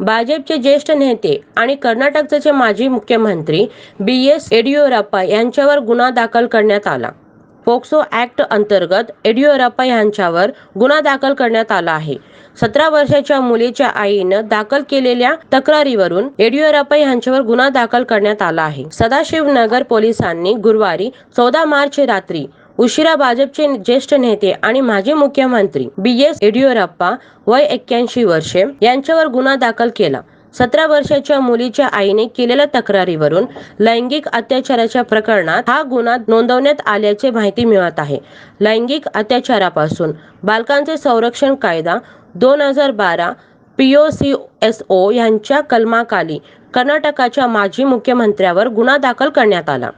भाजपचे ज्येष्ठ नेते आणि कर्नाटकचे माजी मुख्यमंत्री बी एस येडियुरप्पा यांच्यावर गुन्हा दाखल करण्यात आला. पोक्सो ऍक्ट अंतर्गत येडियुरप्पा यांच्यावर गुन्हा दाखल करण्यात आला आहे. सतरा वर्षाच्या मुलीच्या आईनं दाखल केलेल्या तक्रारीवरून येडियुरप्पा यांच्यावर गुन्हा दाखल करण्यात आला आहे. सदाशिवनगर पोलिसांनी गुरुवारी चौदा मार्च रात्री उशिरा भाजपचे ज्येष्ठ नेते आणि माजी मुख्यमंत्री बी एस येडियुरप्पा वय एक्क्याऐंशी वर्षे यांच्यावर गुन्हा दाखल केला. सतरा वर्षाच्या मुलीच्या आईने केलेल्या तक्रारीवरून लैंगिक अत्याचाराच्या प्रकरणात हा गुन्हा नोंदवण्यात आल्याची माहिती मिळत आहे. लैंगिक अत्याचारापासून बालकांचे संरक्षण कायदा दोन हजार बारा पीओ सी एस ओ यांच्या कलमाखाली कर्नाटकाच्या माजी मुख्यमंत्र्यावर गुन्हा दाखल करण्यात आला.